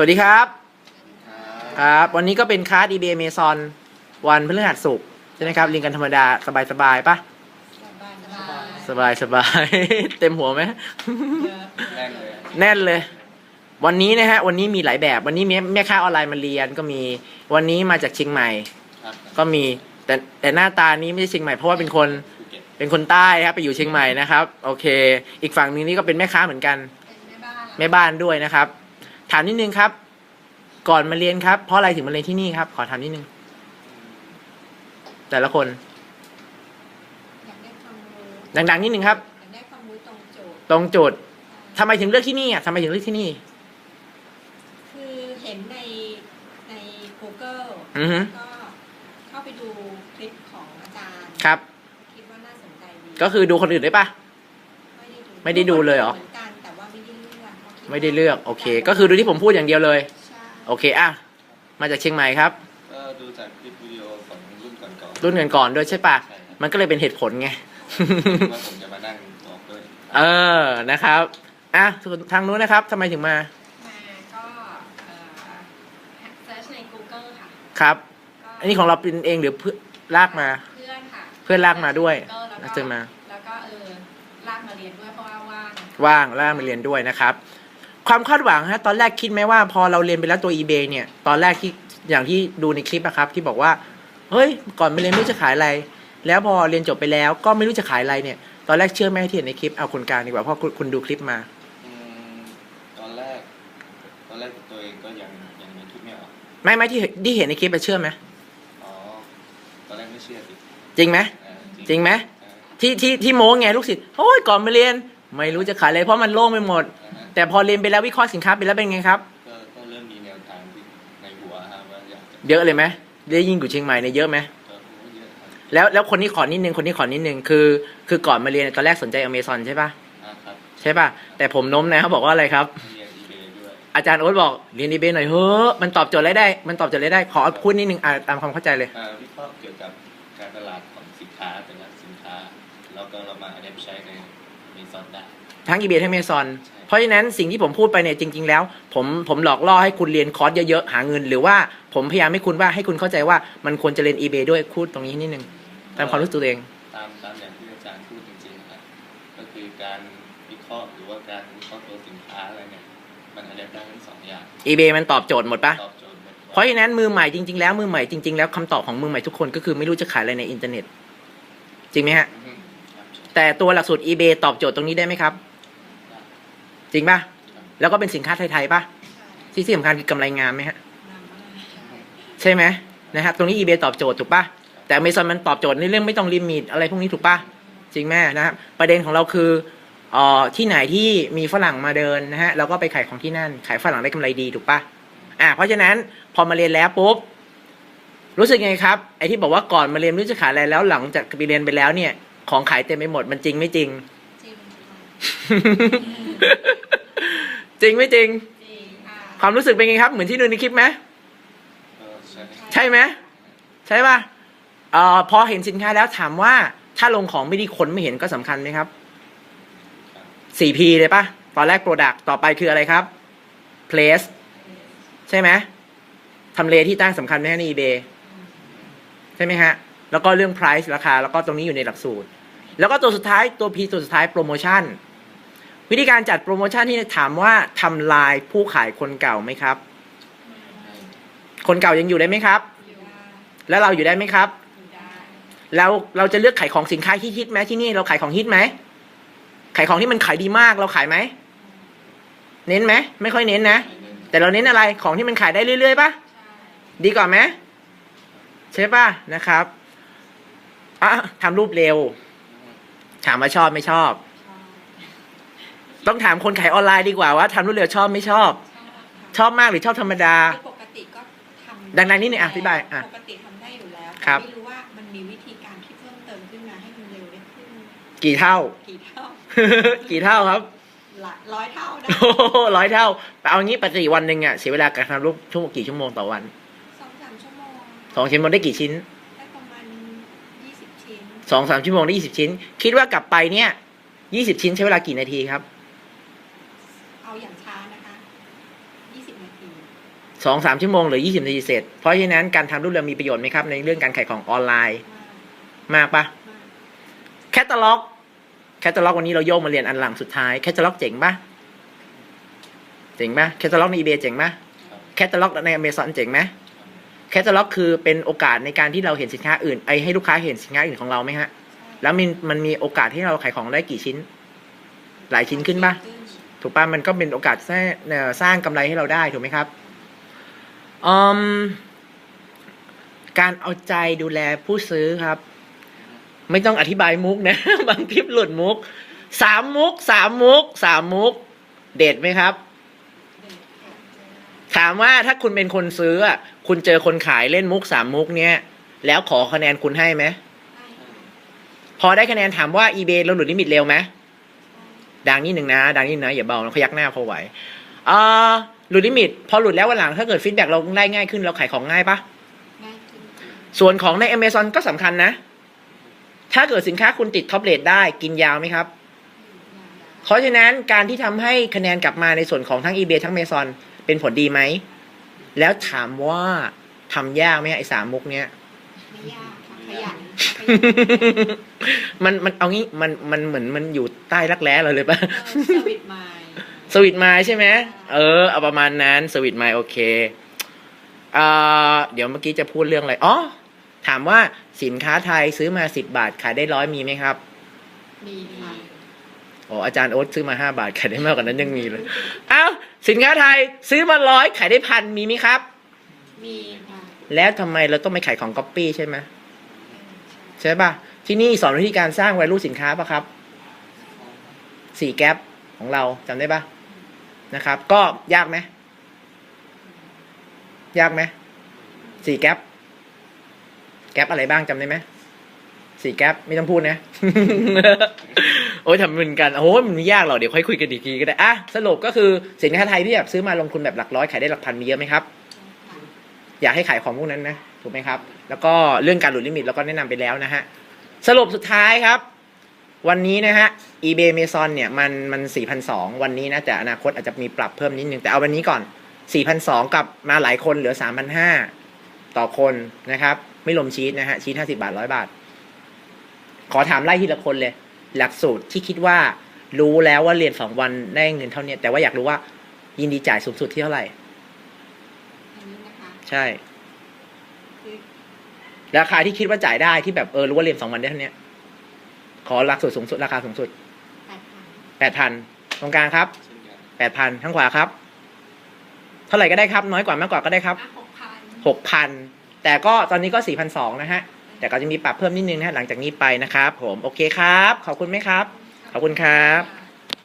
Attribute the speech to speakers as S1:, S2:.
S1: สวัสดีครับ ครับ วันนี้ก็เป็นคลาส eBay Amazon วันพฤหัสศุกร์ใช่ไหมครับเรียนกันธรรมดาสบายสบายๆปะสบายสบาย เต็มหัวไหม
S2: แน่นเลย
S1: แน่นเลย วันนี้นะฮะวันนี้มีหลายแบบ วันนี้มีแม่ค้าออนไลน์มาเรียนก็มีวันนี้มาจากเชียงใหม่
S2: ครับ
S1: ก็มีแต่แต่หน้าตานี้ไม่ใช่เชียงใหม่เพราะว่าเป็นคน
S2: ภูเก็ต
S1: เป็นคนใต้ครับไปอยู่เชียงใหม่นะครับ โอเค อีกฝั่งหนึงนี่ก็เป็นแม่ค้าเหมือนกัน แม่บ้านด้วยนะครับ ถามนิดนึงครับ ก่อนมาเรียนครับ เพราะอะไรถึงมาเรียนที่นี่ครับ ขอถามนิดนึง แต่ละคน
S3: อยากได้ความรู้
S1: ดังๆนิดนึงครับ
S3: อยากได้ความรู้ตรงโจทย์
S1: ตรงจุดทำไมถึงเลือกที่นี่อะทำไมถึงเลือกที่นี่
S3: คือเห็นในใน Google
S1: อือฮึ
S3: ก็เข้าไปดูคลิปของอาจารย์
S1: ครับ
S3: คิดว่าน่าสนใจดี
S1: ก็คือดูคนอื่นได้ปะ
S3: ไม่ได้ดู
S1: ไม่ได้ดูเลยเหรอ
S3: มือน
S1: ไม่ได้เลือกโอเค ก็คือดูที่ผมพูดอย่างเดียวเลย
S3: ใช่
S1: โอเคอะมาจากเชียงใหม่ครับ
S2: ก็ดูจากคลิปวิดีโอของรุ่นก่อนๆ
S1: รุ่นเงินก่อนๆด้วยใช่ปะ
S2: ใช่ครับ
S1: มันก็เลยเป็นเหตุผลไง
S2: ว่าผมจะมานั่งบอกด้วย
S1: เออนะครับอะส่วนทางนู้นนะครับทำไมถึงมา
S3: มาก็เอ่อเซิร์ชใน Google ค่ะ
S1: ครับ
S3: ก็
S1: อันนี้ของเราเป็นเองหรือเพื่อนลากมา
S3: เพื่อนค่ะ
S1: เพื่อนลากมาด้วย
S3: Google แล้ว
S1: แล้ว
S3: ก็
S1: เจอมา
S3: แล้วก็เออลากมาเรียนด้วยเพราะว่าว่าง
S1: ว่างแล้วมาเรียนด้วยนะครับ ความคาดหวังฮะตอนแรกคิดไหมว่าพอเราเรียนไปแล้วตัว eBay เนี่ย ตอนแรกที่อย่างที่ดูในคลิปอะครับ ที่บอกว่า เฮ้ย ก่อนไปเรียนไม่รู้จะขายอะไร แล้วพอเรียนจบไปแล้วก็ไม่รู้จะขายอะไรเนี่ย ตอนแรกเชื่อไหมที่เห็นในคลิปเอาคนกลางดีกว่าเพราะคุณคุณดูคลิปมา
S2: อืมตอนแรก ตอนแรกตัวเองก็ยังยังไม่คิดไม่ออก
S1: ไม่ไม่ที่ที่เห็นในคลิปอะเชื่อไหม
S2: อ๋อตอนแรกไม่เชื่อสิ
S1: จริงไหม
S2: เออ
S1: จริงไหม
S2: เออ
S1: ที่ที่ที่โม้ไงลูกศิษย์โอ้ยก่อนมาเรียน ไม่รู้จะขายอะไรเพราะมันโล่งไปหมด
S2: นะฮะ
S1: แต่พอเรียนไปแล้ววิเคราะห์สินค้าไปแล้วเป็นไงครับ
S2: ก็ก็เริ่มมีแนวทางที่ในหัวครับว่าอยากจะ
S1: เยอะเลยไหมได้ยิ่งอยู่เชียงใหม่เนี่ยเยอะไหม
S2: ก็โอ้เยอะครับ
S1: แล้วแล้วคนนี้ขอนิดนึงคนนี้ขอนิดนึงคือ คือก่อนมาเรียนตอนแรกสนใจอเมซอนใช่ปะ
S2: อ่าครับ
S1: ใช่ปะแต่ผมโน้มนะเขาบอกว่าอะไรครับ
S2: เรียนอีเบด้วย
S1: อาจารย์โอ๊ตบอกเรียนดีเบหน่อยเฮ้อะมันตอบโจทย์อะไรได้ มันตอบโจทย์อะไรได้ขอพูดนิดนึงอ่าตามความเข้าใจเลย
S2: อ่าวิเคราะห์เกี่ยวกับการตลาดของสินค้าแต่ละสินค้า แล้วก็เรามาอัดแอปใช้ในในซอนได้
S1: ทั้ง eBay ทั้ง Amazon
S2: ใช่
S1: เพราะฉะนั้นสิ่งที่ผมพูดไปเนี่ยจริง ๆ แล้ว ผมผมหลอกล่อให้คุณเรียนคอร์สเยอะๆหาเงิน หรือว่าผมพยายามให้คุณว่าให้คุณเข้าใจว่ามันควรจะเรียน eBay ด้วยพูดตรงนี้นิดนึงตามความรู้สึกตัวเอง
S2: ตามตามอย่างที่อาจารย์พูดจริงๆครับก็คือการวิเคราะห์หรือว่าการวิเคราะห์ตัวสินค้าอะไรเนี่ยมันอัดแอปได้ทั้งสองอย่าง
S1: eBay มันตอบโจทย์หมดปะ
S2: ตอบโจทย์หมด
S1: เพราะฉะนั้นมือใหม่จริงๆแล้วมือใหม่จริงๆแล้วคำตอบของมือใหม่ทุกคนก็คือไม่รู้จะขายอะไรในอินเทอร์เน็ต จริงไหมฮะ
S2: อืมครับใช่
S1: แต่ตัวหลักสูตร eBay ตอบโจทย์ตรงนี้ได้ไหมครับ จริงปะ
S2: ครับ
S1: แล้วก็เป็นสินค้าไทยๆปะที่ที่สำคัญคือกำไรงามไหมฮะ
S3: นำมาใช่
S1: ใช่ไหมนะครับ ตรงนี้ eBay ตอบโจทย์ถูกปะแต่ Amazon มันตอบโจทย์ในเรื่องไม่ต้องลิมิตอะไรพวกนี้ถูกปะจริงไหมนะครับ ประเด็นของเราคือเอ่อที่ไหนที่มีฝรั่งมาเดินนะฮะเราก็ไปขายของที่นั่น ขายฝรั่งได้กำไรดีถูกปะอ่า เพราะฉะนั้นพอมาเรียนแล้วปุ๊บรู้สึกไงครับไอที่บอกว่าก่อนมาเรียนไม่รู้จะขายอะไรแล้วหลังจากไปเรียนไปแล้วเนี่ยของขายเต็มไปหมดมันจริงไม่จริง
S3: จริงค่ะ
S1: จริงไม่จริง
S3: จริงค่ะ
S1: ความรู้สึกเป็นไงครับ เหมือนที่ดูในคลิปไหม
S2: ก็ใช่
S1: ใช่ไหมใช่ป่ะเอ่อพอเห็นสินค้าแล้วถามว่า ถ้าลงของไม่ดีคนไม่เห็นก็สำคัญไหมครับ 4P เลยป่ะ ตอนแรก Product ต่อไปคืออะไรครับ Place ใช่ไหมทำเลที่ตั้งสำคัญไหมฮะใน eBay ใช่ไหมฮะ แล้วก็เรื่อง price ราคา แล้วก็ตรงนี้อยู่ในหลักสูตร แล้วก็ตัวสุดท้ายตัว P ตัวสุดท้ายโปรโมชั่น วิธีการจัดโปรโมชั่นที่ถามว่าทำลายผู้ขายคนเก่าไหมครับ คนเก่ายังอยู่ได้ไหมครับ แล้วเราอยู่ได้ไหมครับ
S3: อยู่ได้
S1: เราเราจะเลือกขายของสินค้าที่ฮิตไหมที่นี่เราขายของฮิตไหมขายของที่มันขายดีมากเราขายไหมเน้นไหมไม่ค่อยเน้นนะ แต่เราเน้นอะไรของที่มันขายได้เรื่อยๆปะดีกว่าไหมใช่ปะนะครับอะทำรูปเร็ว ถามว่าชอบไม่ชอบ ต้องถามคนขายออนไลน์ดีกว่าว่าทำรูปเร็วชอบไม่ชอบ
S3: ชอบค่ะ
S1: ชอบมากหรือชอบธรรมดา
S3: คือปกติก็ทำ
S1: ดังนั้นนิดนึงอะอธิบายอะ
S3: ปกติทำได้อยู่แล้ว
S1: ครับ
S3: แต่ไม่รู้ว่ามันมีวิธีการที่เพิ่มเติมขึ้นมาให้มันเร็วได้ขึ้น
S1: กี่เท่า
S3: กี่เท่า
S1: กี่เท่าครับ
S3: หลายร้อยเท่าได้
S1: โอ้โหร้อยเท่าเอางี้ปกติวันหนึ่งอะเสียเวลาการทำรูปชั่วโมงกี่ชั่วโมงต่อวัน
S3: สองสามชั่วโมง
S1: สองชั่วโมงได้กี่ชิ้น
S3: ได้ประมาณยี่สิบชิ้น
S1: สองสามชั่วโมงได้ยี่สิบชิ้น คิดว่ากลับไปเนี่ยยี่สิบชิ้นใช้เวลากี่นาทีครับ
S3: เอาอย่างช้านะคะยี่สิบ นาที
S1: สองสามชั่วโมงหรือยี่สิบนาทีเสร็จ เพราะฉะนั้นการทำรูปเรือมีประโยชน์ไหมครับ ในเรื่องการขายของออนไลน์
S3: มาก
S1: ปะแคตตาล็อกแคตตาล็อกวันนี้เราโยกมาเรียนอันหลังสุดท้ายแคตตาล็อกเจ๋งปะเจ๋งปะแคตตาล็อกใน eBay เจ๋งปะแคตตาล็อกใน Amazon เจ๋งไหมแคตตาล็อกคือเป็นโอกาสในการที่เราเห็นสินค้าอื่นไอให้ลูกค้าเห็นสินค้าอื่นของเราไหมฮะ แล้วมันมันมีโอกาสที่เราขายของได้กี่ชิ้น หลายชิ้นขึ้นปะถูกปะมันก็เป็นโอกาสสร้างเอ่อสร้างกำไรให้เราได้ถูกไหมครับ การเอาใจดูแลผู้ซื้อครับ ไม่ต้องอธิบายมุกนะ บางคลิปหลุดมุกสามมุกสามมุกสามมุก เด็ดไหมครับ ถามว่าถ้าคุณเป็นคนซื้อคุณเจอคนขายเล่นมุกสามมุกเนี้ยแล้วขอคะแนนคุณให้ไหมพอได้คะแนนถามว่า eBay เราหลุดลิมิตเร็วไหมดังนิดหนึ่งนะ ดังนิดนึงนะ อย่าเบานะพยักหน้าพอไหวอ่อ หลุดลิมิต พอหลุดแล้ววันหลังถ้าเกิดฟีดแบ็กเราได้ง่ายขึ้นเราขายของง่ายปะ
S3: ง่ายขึ้นค่ะ
S1: ส่วนของใน Amazon ก็สำคัญนะ ถ้าเกิดสินค้าคุณติดท็อปเรทได้กินยาวไหมครับ เพราะฉะนั้นการที่ทำให้คะแนนกลับมาในส่วนของทั้ง eBay ทั้ง Amazon เป็นผลดีไหม แล้วถามว่าทำยากไหมฮะไอ้สามมุกเนี้ย
S3: ไม่ยากค่ะขยันขยัน
S1: มันมันเอางี้มันมันเหมือนมันอยู่ใต้รักแร้เราเลยปะ
S3: เออสวิตไมล์
S1: สวิตไมล์ใช่ไหมเออเอาประมาณนั้นสวิตไมล์โอเคเอ่อเดี๋ยวเมื่อกี้จะพูดเรื่องอะไรอ๋อถามว่าสินค้าไทยซื้อมาสิบบาทขายได้ร้อยมีไหมครับ
S3: มีค่ะ
S1: โอ้อาจารย์โอ๊ตซื้อมาห้าบาทขายได้มากกว่านั้นยังมีเลยอ้าวสินค้าไทยซื้อมาร้อยขายได้พันมีไหมครับ
S3: มีค่ะ
S1: แล้วทำไมเราต้องไปขายของก๊อปปี้ใช่ไหม
S3: เออใช่
S1: ใช่ป่ะที่นี่สอนวิธีการสร้างไวรูสินค้าป่ะครับสี่แก๊ปของเราจำได้ป่ะ นะครับ ก็ยากไหมยากไหมสี่แก๊ปแก๊ปอะไรบ้างจำได้ไหมสี่แก๊ปไม่ต้องพูดนะ โอ้ยทำเป็นกันโอ้ยมันไม่ยากหรอกเดี๋ยวค่อยคุยกันอีกทีก็ได้อะสรุปก็คือสินค้าไทยที่แบบซื้อมาลงทุนแบบหลักร้อยขายได้หลักพันมีเยอะไหมครับ
S3: ค่ะ
S1: อยากให้ขายของพวกนั้นนะถูกไหมครับ แล้วก็เรื่องการหลุดลิมิตเราก็แนะนำไปแล้วนะฮะสรุปสุดท้ายครับ วันนี้นะฮะ eBay Amazon เนี่ยมันมัน 4,200 วันนี้นะ แต่อนาคตอาจจะมีปรับเพิ่มนิดนึง แต่เอาวันนี้ก่อน 4,200 กับมาหลายคนเหลือ 3,500 ต่อคนนะครับ ไม่รวมชีสนะฮะ ชีส50 บาท 100 บาท ขอถามไล่ทีละคนเลย หลักสูตรที่คิดว่ารู้แล้วว่าเรียน 2 วันได้เงินเท่านี้ แต่ว่าอยากรู้ว่ายินดีจ่ายสูงสุดที่เท่าไหร่
S3: อันนี้นะคะ
S1: ใช่
S3: คือ
S1: ราคาที่คิดว่าจ่ายได้ที่แบบเออรู้ว่าเรียนสองวันได้เท่านี้ ขอหลักสูตรสูงสุดราคาสูงสุด
S3: แปดพัน
S1: แปดพันตรงกลางครับ
S2: เช่นกัน
S1: แปดพันทั้งขวาครับ เท่าไหร่ก็ได้ครับ น้อยกว่ามากกว่าก็ได้ครับ
S3: อะหกพัน
S1: หกพันแต่ก็ตอนนี้ก็สี่พันสองนะฮะ แต่ก็จะมีปรับเพิ่มนิดนึงนะฮะหลังจากนี้ไปนะครับ ผมโอเคครับ ขอบคุณไหมครับ ขอบคุณครับ
S3: ค่ะ